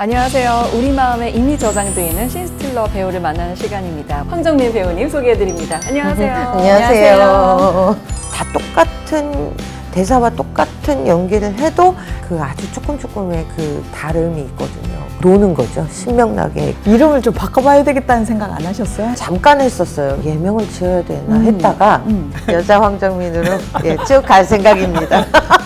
안녕하세요. 우리 마음에 이미 저장되어 있는 신스틸러 배우를 만나는 시간입니다. 황정민 배우님 소개해드립니다. 안녕하세요. 안녕하세요. 다 똑같은 대사와 똑같은 연기를 해도 그 아주 조금 조금의 그 다름이 있거든요. 노는 거죠. 신명나게. 이름을 좀 바꿔봐야 되겠다는 생각 안 하셨어요? 잠깐 했었어요. 예명을 지어야 되나 음. 했다가 음. 여자 황정민으로 예, 쭉갈 생각입니다.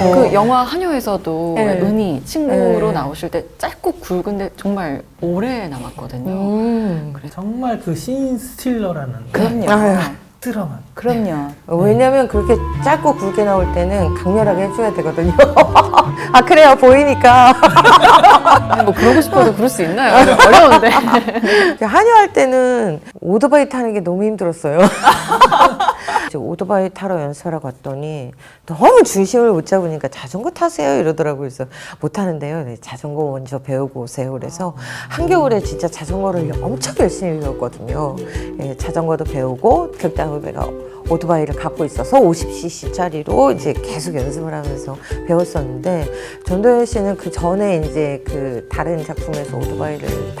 그 영화 한여에서도 네. 은희 친구로 네. 나오실 때 짧고 굵은데 정말 오래 남았거든요. 음. 정말 그 신 스틸러라는 그럼요. 아유. 드라마 그럼요. 왜냐면 그렇게 짧고 굵게 나올 때는 강렬하게 해줘야 되거든요. 아, 그래야 보이니까. 뭐 그러고 싶어도 그럴 수 있나요? 어려운데. 한여할 때는 오토바이 타는 게 너무 힘들었어요. 이제 오토바이 타러 연습하러 갔더니 너무 중심을 못 잡으니까 자전거 타세요 이러더라고요. 그래서 못 타는데요. 네, 자전거 먼저 배우고 오세요. 그래서 한겨울에 진짜 자전거를 엄청 열심히 배웠거든요. 예, 자전거도 배우고 그다음에 내가 오토바이를 갖고 있어서 50cc짜리로 이제 계속 연습을 하면서 배웠었는데 전도연 씨는 그 전에 이제 그 다른 작품에서 오토바이를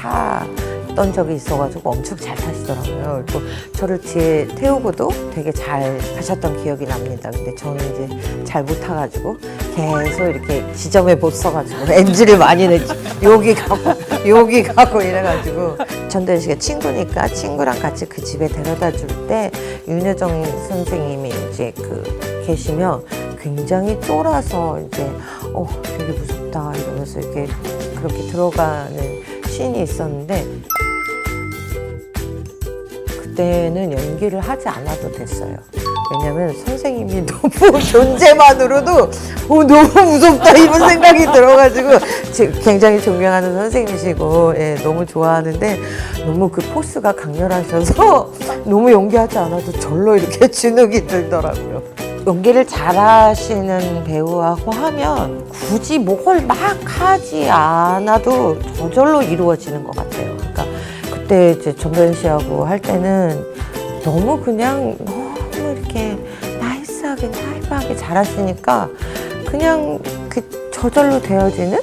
탔던 적이 있어가지고 엄청 잘 타시더라고요. 또 저를 뒤에 태우고도 되게 잘 하셨던 기억이 납니다. 근데 저는 이제 잘 못 타가지고 계속 이렇게 지점에 못 서가지고 엔진을 많이 냈죠. 여기 가고 여기 가고 이래가지고 전도연 씨가 친구니까 친구랑 같이 그 집에 데려다 줄 때 윤여정 선생님이 이제 그 계시면 굉장히 쫄아서 이제 어 되게 무섭다 이러면서 이렇게 그렇게 들어가는 씬이 있었는데 그때는 연기를 하지 않아도 됐어요. 왜냐면 선생님이 너무 존재만으로도 어, 너무 무섭다 이런 생각이 들어가지고 제- 굉장히 존경하는 선생님이시고 예, 너무 좋아하는데 너무 그 포스가 강렬하셔서 너무 연기하지 않아도 절로 이렇게 진흙이 들더라고요. 연기를 잘하시는 배우하고 하면 굳이 뭘 막 하지 않아도 저절로 이루어지는 것 같아요. 그때 이제 전도연 씨하고 할 때는 너무 그냥 너무 이렇게 나이스하게 타이트하게 잘하시니까 그냥 그 저절로 되어지는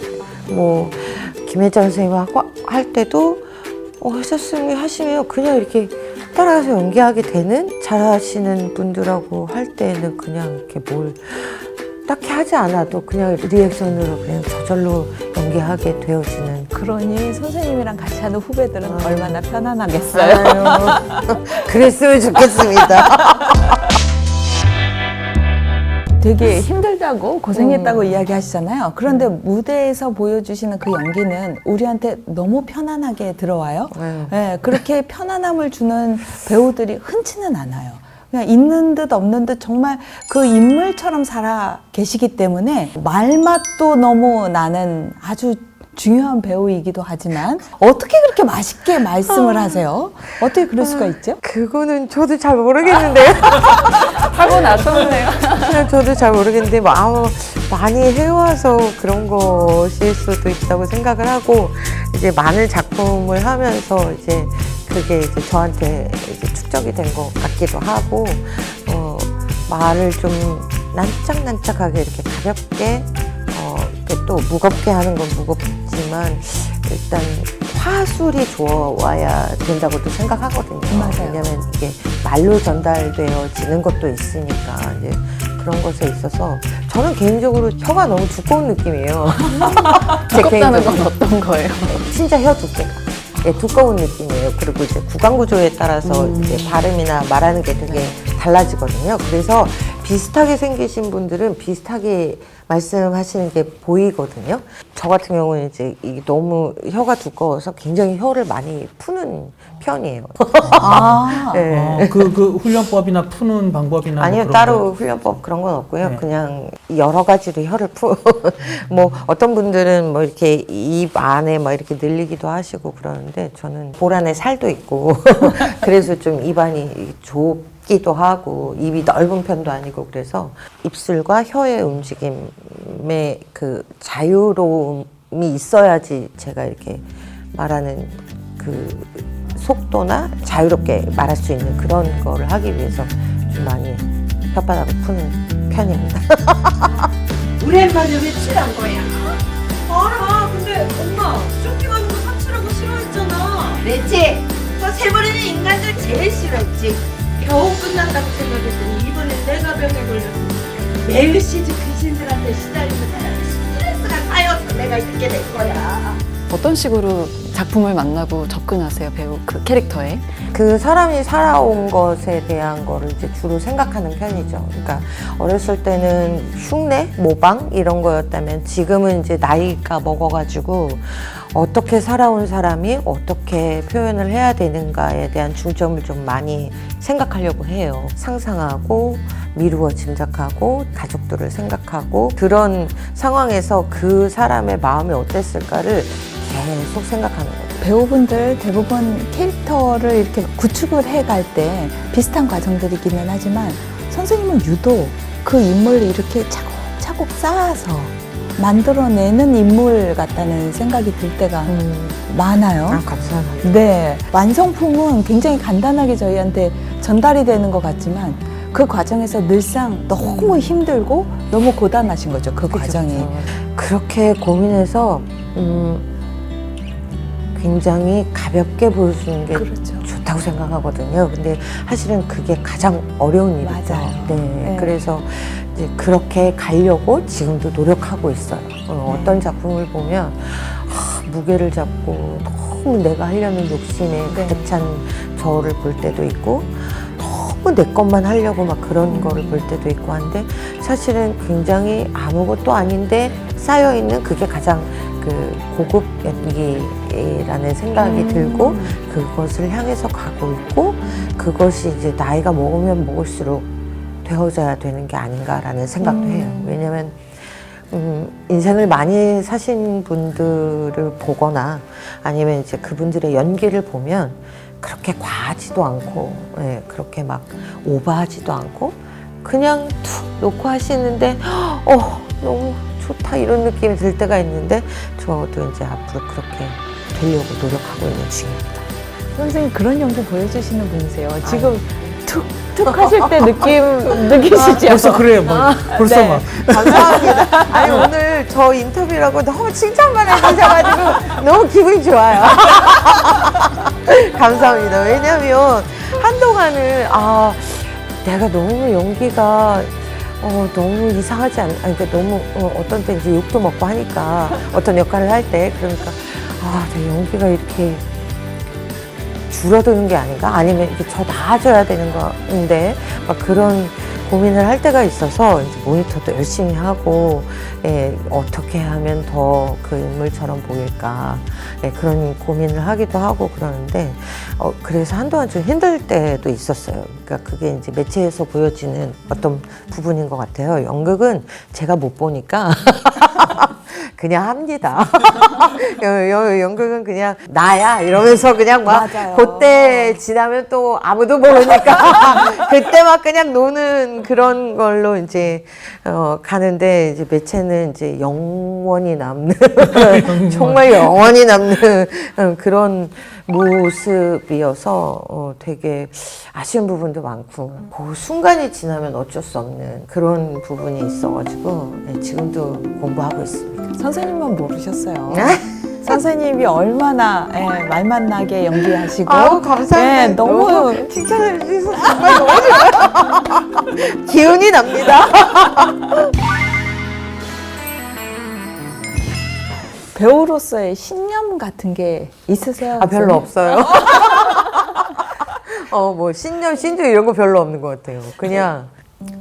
뭐 김혜자 선생님하고 할 때도 어, 하셨으면 하시면 그냥 이렇게 따라가서 연기하게 되는 잘하시는 분들하고 할 때는 그냥 이렇게 뭘 딱히 하지 않아도 그냥 리액션으로 그냥 저절로 연기하게 되어지는 그러니 선생님이랑 같이 하는 후배들은 얼마나 편안하겠어요. 아유, 그랬으면 좋겠습니다. 되게 힘들다고 고생했다고 음. 이야기하시잖아요. 그런데 무대에서 보여주시는 그 연기는 우리한테 너무 편안하게 들어와요. 예, 그렇게 편안함을 주는 배우들이 흔치는 않아요. 그냥 있는 듯 없는 듯 정말 그 인물처럼 살아 계시기 때문에 말맛도 너무 나는 아주 중요한 배우이기도 하지만 어떻게 그렇게 맛있게 말씀을 하세요? 어떻게 그럴 수가 있죠? 그거는 저도 잘 모르겠는데요. 하고 나서네요. 그냥 저도 잘 모르겠는데 뭐 아무 많이 해와서 그런 것일 수도 있다고 생각을 하고 이제 많은 작품을 하면서 이제 그게 이제 저한테 이제 축적이 된 것 같기도 하고 어, 말을 좀 난짝난짝하게 이렇게 가볍게 어, 이렇게 또 무겁게 하는 건 무겁 지만 일단 화술이 좋아야 된다고도 생각하거든요. 맞아요. 왜냐면 이게 말로 전달되어지는 것도 있으니까 이제 그런 것에 있어서 저는 개인적으로 혀가 너무 두꺼운 느낌이에요. 제 두껍다는 건. 어떤 거예요? 진짜 혀 두께가 예, 두꺼운 느낌이에요. 그리고 이제 구강 구조에 따라서 음. 이제 발음이나 말하는 게 되게 달라지거든요. 그래서 비슷하게 생기신 분들은 비슷하게 말씀하시는 게 보이거든요. 저 같은 경우는 이제 이게 너무 혀가 두꺼워서 굉장히 혀를 많이 푸는 편이에요. 아, 네. 어, 그, 그 훈련법이나 푸는 방법이나 뭐 아니요 그런 따로 거. 훈련법 그런 건 없고요. 네. 그냥 여러 가지로 혀를 푸. 뭐 어떤 분들은 뭐 이렇게 입 안에 뭐 이렇게 늘리기도 하시고 그러는데 저는 볼 안에 살도 있고 그래서 좀 입안이 좁 기도 하고 입이 넓은 편도 아니고 그래서 입술과 혀의 움직임의 그 자유로움이 있어야지 제가 이렇게 말하는 그 속도나 자유롭게 말할 수 있는 그런 거를 하기 위해서 좀 많이 혓바닥을 푸는 편입니다. 오랜만에 외출한 거야. 알아. 근데 엄마 쇼핑 하는 거 사치라고 싫어했잖아. 그랬지? 저 세버리는 인간들 제일 싫어했지. 겨우 끝난다고 생각했더니 이번엔 내가 병에 걸렸어. 매일 시집 귀신들한테 시달리면서 스트레스가 쌓여서 내가 이렇게 된 거야. 어떤 식으로 작품을 만나고 접근하세요, 배우 그 캐릭터에? 그 사람이 살아온 것에 대한 거를 이제 주로 생각하는 편이죠. 그러니까 어렸을 때는 흉내, 모방 이런 거였다면 지금은 이제 나이가 먹어가지고 어떻게 살아온 사람이 어떻게 표현을 해야 되는가에 대한 중점을 좀 많이 생각하려고 해요. 상상하고 미루어 짐작하고 가족들을 생각하고 그런 상황에서 그 사람의 마음이 어땠을까를 계속 생각하는 거죠. 배우분들 대부분 캐릭터를 이렇게 구축을 해갈 때 비슷한 과정들이기는 하지만 선생님은 유독 그 인물을 이렇게 차곡차곡 쌓아서 만들어내는 인물 같다는 생각이 들 때가 많아요. 아, 감사합니다. 네. 완성품은 굉장히 간단하게 저희한테 전달이 되는 것 같지만 그 과정에서 늘상 너무 힘들고 너무 고단하신 거죠. 그 과정이. 그죠. 그렇게 고민해서 음, 굉장히 가볍게 보여주는 게 그렇죠. 좋다고 생각하거든요. 근데 사실은 그게 가장 어려운 일이죠. 맞아요. 네. 네. 그래서 이제 그렇게 가려고 지금도 노력하고 있어요. 어, 네. 어떤 작품을 보면 하, 무게를 잡고 너무 내가 하려는 욕심에 네. 가득 찬 저를 볼 때도 있고 너무 내 것만 하려고 막 그런 음. 거를 볼 때도 있고 한데 사실은 굉장히 아무것도 아닌데 쌓여 있는 그게 가장 그 고급 연기라는 생각이 음. 들고 그것을 향해서 가고 있고 그것이 이제 나이가 먹으면 먹을수록 되어져야 되는 게 아닌가라는 생각도 음. 해요. 왜냐면 음, 인생을 많이 사신 분들을 보거나 아니면 이제 그분들의 연기를 보면 그렇게 과하지도 않고, 예, 그렇게 막 오버하지도 않고, 그냥 툭 놓고 하시는데, 어, 너무 좋다 이런 느낌이 들 때가 있는데, 저도 이제 앞으로 그렇게 되려고 노력하고 있는 중입니다. 선생님 그런 연기 보여주시는 분이세요. 지금 툭툭 하실 때 느낌 느끼시죠? 벌써 그래요. 막, 벌써 네. 막. 감사합니다. 아니, 오늘 저 인터뷰라고 너무 칭찬만 해주셔가지고 너무 기분이 좋아요. 감사합니다. 왜냐면 한동안은, 아, 내가 너무 연기가 어, 너무 이상하지 않, 아니, 그러니까 너무, 어, 어떤 때 이제 욕도 먹고 하니까, 어떤 역할을 할 때, 그러니까, 아, 내 연기가 이렇게 줄어드는 게 아닌가? 아니면 이게 더 나아져야 되는 건데, 막 그런 고민을 할 때가 있어서, 이제 모니터도 열심히 하고, 예, 어떻게 하면 더 그 인물처럼 보일까, 예, 그런 고민을 하기도 하고 그러는데, 어, 그래서 한동안 좀 힘들 때도 있었어요. 그러니까 그게 이제 매체에서 보여지는 어떤 부분인 것 같아요. 연극은 제가 못 보니까. 그냥 합니다. 연극은 그냥 나야 이러면서 그냥 막 맞아요. 그때 지나면 또 아무도 모르니까 그때 막 그냥 노는 그런 걸로 이제 어 가는데 이제 매체는 이제 영원히 남는 정말 영원히 남는 어, 그런 모습이어서 어 되게 아쉬운 부분도 많고 그 순간이 지나면 어쩔 수 없는 그런 부분이 있어가지고 네, 지금도 공부하고 있습니다. 선생님만 모르셨어요. 네? 선생님이 얼마나 예, 말 만 나게 연기하시고 아우 감사합니다. 예, 너무 칭찬해 주셔서 정말 너무 좋아요. 기운이 납니다. 배우로서의 신념 같은 게 있으세요? 아 별로 선생님? 없어요. 어 뭐 신념 신조 이런 거 별로 없는 것 같아요. 그냥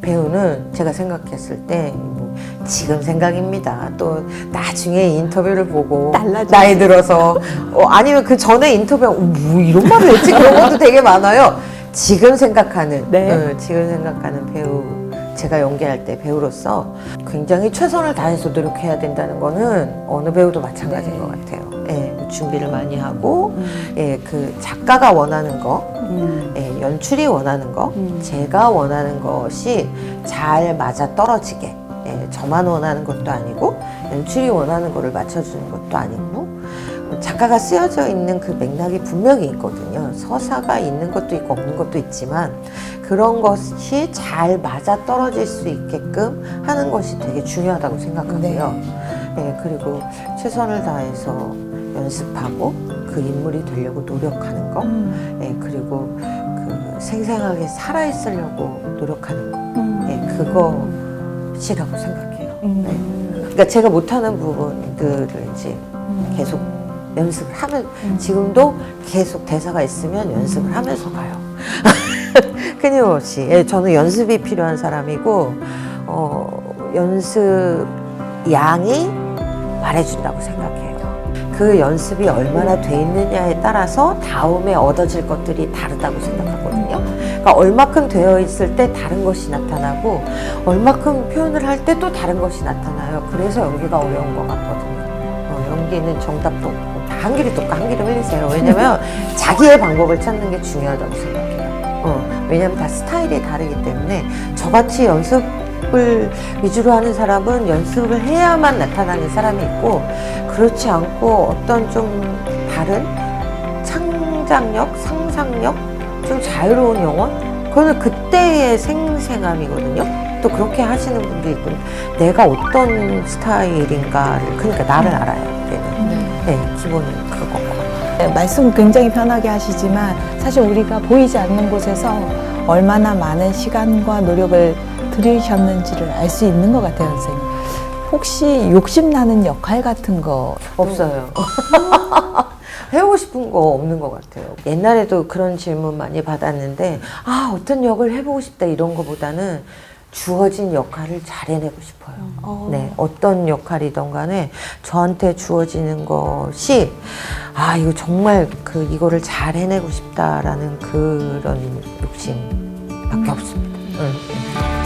배우는 제가 생각했을 때 뭐, 지금 생각입니다. 또 나중에 인터뷰를 보고 달라질 나이 들어서 어, 아니면 그 전에 인터뷰 어, 뭐 이런 말을 했지 그런 것도 되게 많아요. 지금 생각하는 네. 어, 지금 생각하는 배우 제가 연기할 때 배우로서 굉장히 최선을 다해서 노력해야 된다는 거는 어느 배우도 마찬가지인 네. 것 같아요. 예, 준비를 많이 하고 음, 예, 그 작가가 원하는 거, 음, 예, 연출이 원하는 거, 음. 제가 원하는 것이 잘 맞아 떨어지게. 예, 저만 원하는 것도 아니고 연출이 원하는 거를 맞춰주는 것도 아니고 작가가 쓰여져 있는 그 맥락이 분명히 있거든요. 서사가 있는 것도 있고 없는 것도 있지만 그런 것이 잘 맞아 떨어질 수 있게끔 하는 것이 되게 중요하다고 생각하고요. 네, 그리고 최선을 다해서 연습하고 그 인물이 되려고 노력하는 거, 음. 네, 그리고 그 생생하게 살아있으려고 노력하는 거, 음. 네, 그것 이라고 생각해요. 음. 네. 그러니까 제가 못하는 부분들을 이제 계속 연습을 하면 지금도 계속 대사가 있으면 연습을 하면서 가요. 끊임없이. 예, 저는 연습이 필요한 사람이고 어, 연습 양이 말해준다고 생각해요. 그 연습이 얼마나 돼 있느냐에 따라서 다음에 얻어질 것들이 다르다고 생각하거든요. 그러니까 얼마큼 되어 있을 때 다른 것이 나타나고 얼마큼 표현을 할 때 또 다른 것이 나타나요. 그래서 연기가 어려운 것 같거든요. 어, 연기는 정답도 없고 다 한 길이 똑까 한 길을 흘리세요. 왜냐면 자기의 방법을 찾는 게 중요하다고 생각해요. 어, 왜냐면 다 스타일이 다르기 때문에 저같이 연습 을 위주로 하는 사람은 연습을 해야만 나타나는 사람이 있고 그렇지 않고 어떤 좀 다른 창작력, 상상력, 좀 자유로운 영혼? 그거는 그때의 생생함이거든요. 또 그렇게 하시는 분도 있고 내가 어떤 스타일인가를 그러니까 나를 알아야 되는 네. 네, 기본은 그거고. 네, 말씀 굉장히 편하게 하시지만 사실 우리가 보이지 않는 곳에서 얼마나 많은 시간과 노력을 들이셨는지를 알 수 있는 것 같아요, 선생님. 혹시 욕심나는 역할 같은 거 없어요. 해보고 싶은 거 없는 것 같아요. 옛날에도 그런 질문 많이 받았는데, 아, 어떤 역을 해보고 싶다 이런 거보다는 주어진 역할을 잘 해내고 싶어요. 어. 네, 어떤 역할이든 간에 저한테 주어지는 것이, 아, 이거 정말 그, 이거를 잘 해내고 싶다라는 그런 욕심밖에 없습니다. 응.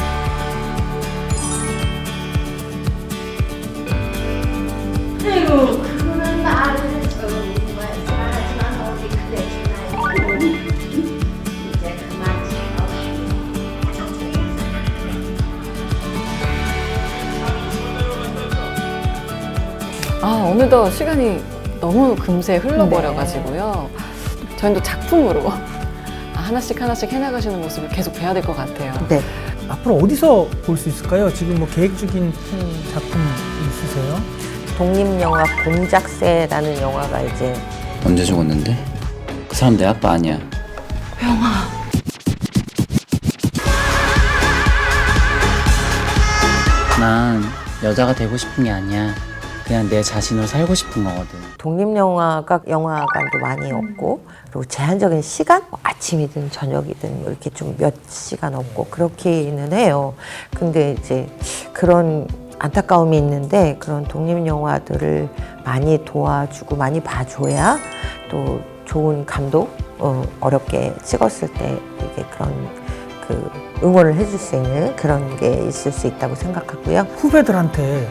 어느덧 시간이 너무 금세 흘러버려가지고요. 저희는 또 작품으로 아, 하나씩 하나씩 해나가시는 모습을 계속 뵈야 될 것 같아요. 네. 앞으로 어디서 볼 수 있을까요? 지금 뭐 계획 중인 작품 있으세요? 독립영화 공작새라는 영화가 이제 언제 죽었는데? 그 사람 내 아빠 아니야. 난 여자가 되고 싶은 게 아니야. 그냥 내 자신으로 살고 싶은 거거든. 독립영화가 영화관도 많이 없고 그리고 제한적인 시간 뭐 아침이든 저녁이든 이렇게 좀 몇 시간 없고 그렇기는 해요. 근데 이제 그런 안타까움이 있는데 그런 독립영화들을 많이 도와주고 많이 봐줘야 또 좋은 감독 어, 어렵게 찍었을 때 이게 그런 그 응원을 해줄 수 있는 그런 게 있을 수 있다고 생각하고요. 후배들한테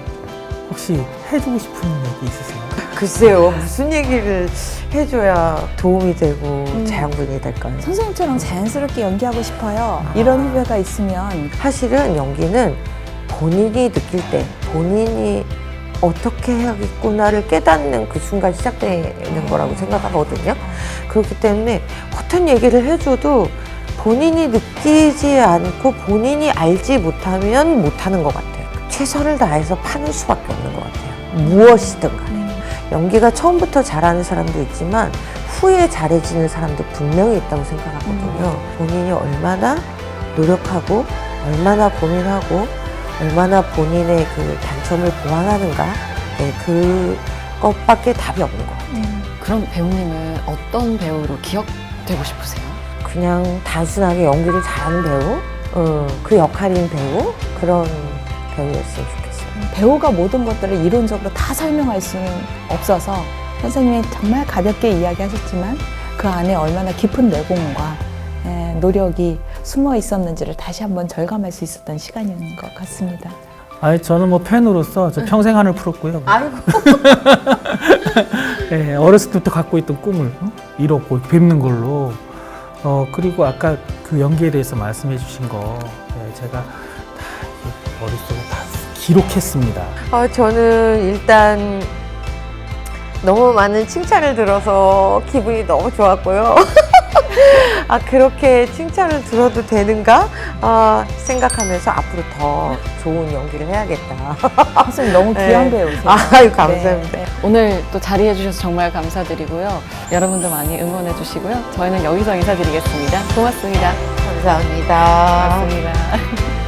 혹시 해주고 싶은 얘기 있으세요? 글쎄요, 무슨 얘기를 해줘야 도움이 되고 자양분이 될까요? 선생님처럼 자연스럽게 연기하고 싶어요. 이런 후배가 있으면 사실은 연기는 본인이 느낄 때, 본인이 어떻게 해야겠구나를 깨닫는 그 순간 시작되는 거라고 생각하거든요. 그렇기 때문에 어떤 얘기를 해줘도 본인이 느끼지 않고 본인이 알지 못하면 못하는 것 같아요. 최선을 다해서 파는 수밖에 없는 것 같아요. 무엇이든 간에. 연기가 처음부터 잘하는 사람도 있지만 후에 잘해지는 사람도 분명히 있다고 생각하거든요. 본인이 얼마나 노력하고 얼마나 고민하고 얼마나 본인의 그 단점을 보완하는가 네, 그것밖에 답이 없는 것 같아요. 그럼 배우님은 어떤 배우로 기억되고 싶으세요? 그냥 단순하게 연기를 잘하는 배우, 어, 그 역할인 배우 그런 배우였으면 좋겠어요. 배우가 모든 것들을 이론적으로 다 설명할 수는 없어서 선생님이 정말 가볍게 이야기하셨지만 그 안에 얼마나 깊은 내공과 예, 노력이 숨어 있었는지를 다시 한번 절감할 수 있었던 시간인 것 같습니다. 아니 저는 뭐 팬으로서 저 평생 한을 풀었고요. 아이고. 예, 어렸을 때부터 갖고 있던 꿈을 어? 이뤘고 뵙는 걸로. 어 그리고 아까 그 연기에 대해서 말씀해 주신 거 예, 제가 다 머릿속에 다 기록했습니다. 아, 저는 일단 너무 많은 칭찬을 들어서 기분이 너무 좋았고요. 아, 그렇게 칭찬을 들어도 되는가? 아, 생각하면서 앞으로 더 좋은 연기를 해야겠다. 선생님 너무 귀한 네. 배우세요. 아유, 감사합니다. 네. 오늘 또 자리해 주셔서 정말 감사드리고요. 여러분도 많이 응원해 주시고요. 저희는 여기서 인사드리겠습니다. 고맙습니다. 감사합니다. 고맙습니다.